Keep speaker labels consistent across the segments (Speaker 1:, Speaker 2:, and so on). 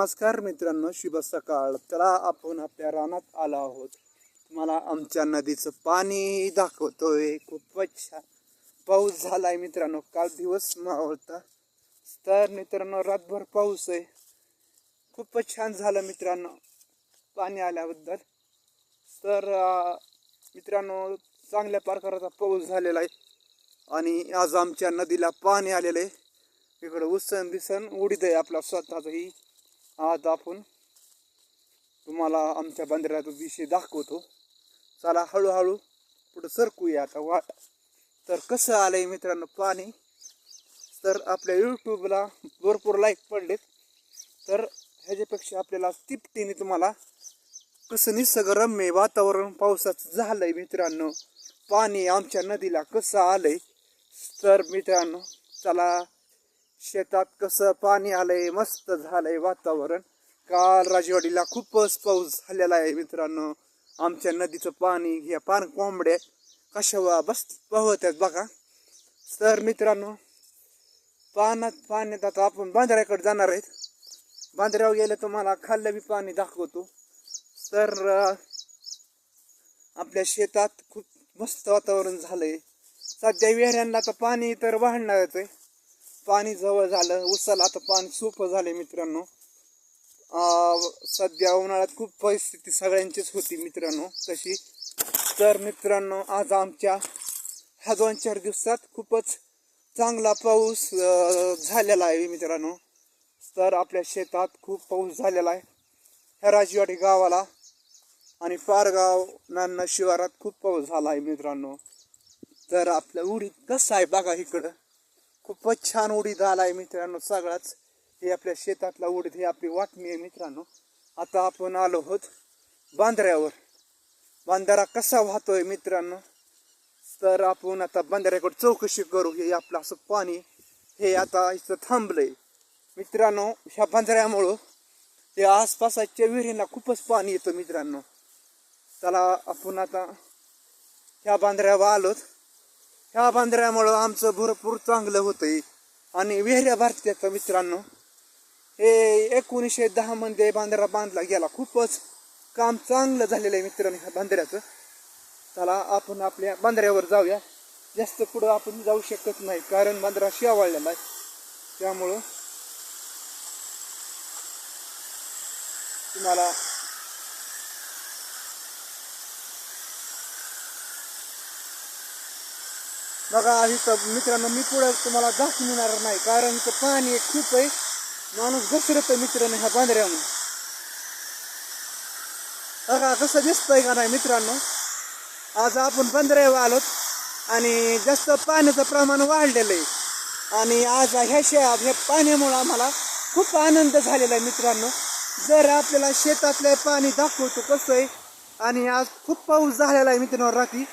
Speaker 1: नमस्कार मित्रांनो शुभ सकाळ चला आपण आपल्या रानात आलो आहोत. तुम्हाला आमच्या नदीचं पाणी दाखवतोय. खूपच छान. पाऊस झालाय मित्रांनो. काल दिवस मावळता. तर मित्रांनो रातभर पाऊस आहे. खूपच छान झालं मित्रांनो पाणी आल्याबद्दल. तर मित्रांनो चांगल्या प्रकाराचा पाऊस झालेला आहे. आणि आज आमच्या नदीला पाणी आलेलं आहे. इकडं उसन बिसन उडीत आहे आपला स्वतःचंही. आज आपण तुम्हाला आमच्या बंदराचा विषय दाखवतो. चला हळूहळू पुढं सरकूया आता वाट तर कसं आलंय मित्रांनो पाणी? तर आपल्या यूट्यूबला भरपूर लाईक पडलेत. तर ह्याच्यापेक्षा आपल्याला तिपटीने तुम्हाला कसं निसर्गरम्य वातावरण पावसाचं झालंय मित्रांनो. पाणी आमच्या नदीला कसं आलंय? तर मित्रांनो चला शेतात कसं पाणी आलंय मस्त झालंय वातावरण. काल राजवाडीला खूपच पाऊस झालेला आहे मित्रांनो. आमच्या नदीचं पाणी ह्या पान कोंबड्या कशा बस पाहत आहेत बघा. तर मित्रांनो पाण्यात पाण्यात आता आपण बांद्र्याकडे जाणार आहेत. बांद्र्यावर गेलं तुम्हाला खाल्लं बी पाणी दाखवतो. तर आपल्या शेतात खूप मस्त वातावरण झालंय. सध्या विहिऱ्यांना तर पाणी तर वाढणारच आहे. पाणी जवळ झालं उसाला आता पाणी सोपं झालं मित्रांनो. सध्या उन्हाळ्यात खूप परिस्थिती सगळ्यांचीच होती मित्रांनो तशी. तर मित्रांनो आज आमच्या ह्या दोन चार दिवसात खूपच चांगला पाऊस झालेला आहे मित्रांनो. तर आपल्या शेतात खूप पाऊस झालेला आहे. ह्या राजवाडी गावाला आणि पारगाव नान्ना शिवारात खूप पाऊस झाला आहे मित्रांनो. तर आपलं उडीत कसं आहे बघा इकडं. खूपच छान उडीद आलाय मित्रांनो सगळाच. हे आपल्या शेतातला उडीद हे आपली वाटणी आहे मित्रांनो. आता आपण आलो आहोत बांद्र्यावर. बांधारा कसा वाहतोय मित्रांनो? तर आपण आता बांधाऱ्याकडे चौकशी करू. हे आपलं असं पाणी हे आता इथं थांबलंय. मित्रांनो ह्या बांधाऱ्यामुळं ते आसपासच्या विहिरींना खूपच पाणी येतं मित्रांनो. त्याला आपण आता ह्या बांधाऱ्यावर आलोत. ह्या बांधाऱ्यामुळं आमचं भरपूर चांगलं होतंय. आणि विहिऱ्या भारतीयाचं मित्रांनो? हे एकोणीसशे दहामध्ये बांधारा बांधला गेला. खूपच काम चांगलं झालेलं आहे मित्रांनो ह्या बांधऱ्याचं. चला आपण आपल्या बांधाऱ्यावर जाऊया. जास्त पुढं आपण जाऊ शकत नाही कारण बांधारा शिवाळलेला आहे. त्यामुळं तुम्हाला बघा इथं मित्रांनो मी पुढे तुम्हाला दाखवणार नाही कारण इथं पाणी एक खूप आहे. माणूस घसरत मित्रांनो ह्या बांधऱ्यामुळे बघा कसं दिसतंय का नाही मित्रांनो? आज आपण बांधऱ्यावर आलोत आणि जास्त पाण्याचं प्रमाण वाढलेलं आहे. आणि आज ह्या शे ह्या पाण्यामुळं आम्हाला खूप आनंद झालेला आहे मित्रांनो. जर आपल्याला शेतातलं पाणी दाखवतो कसं आहे आणि आज खूप पाऊस झालेला आहे मित्रांनो रात्री.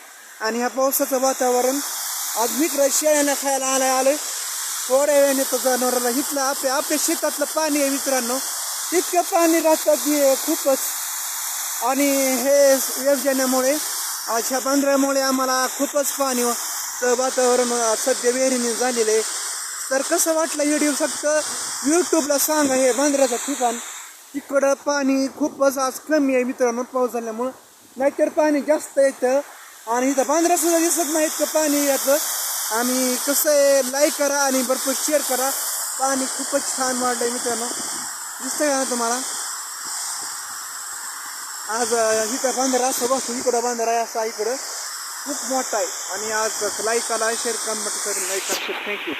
Speaker 1: आणि ह्या पावसाचं वातावरण आज रशिया शेळ्यानं खायला आणायला आलोय. थोड्या वेळाने तो जनावराला हिथलं आपल्या आपल्या शेतातलं पाणी आहे मित्रांनो. इतकं पाणी राहतं की खूपच. आणि हे योजनेमुळे आज ह्या बंदरामुळे आम्हाला खूपच पाणी वातावरण सध्या वेरीने झालेलं आहे. तर कसं वाटलं व्हिडिओ फक्त यूट्यूबला सांगा हे बंदराचं ठिकाण. इकडं पाणी खूपच आज कमी आहे मित्रांनो पाऊस झाल्यामुळं. नाहीतर पाणी जास्त येतं. आणि इथं बांद्रा सुद्धा दिसत नाहीत का पाणी याचं? आणि कसं आहे लाईक करा आणि भरपूर शेअर करा. पाणी खूपच छान वाढलंय मित्रांनो. दिसतंय का तुम्हाला? आज इथं बांधारा असं बसतो इकडं बांधारा आहे असा इकडं. खूप मोठा आहे. आणि आज लाईक आला शेअर कमेंट करून लाईक करा थँक्यू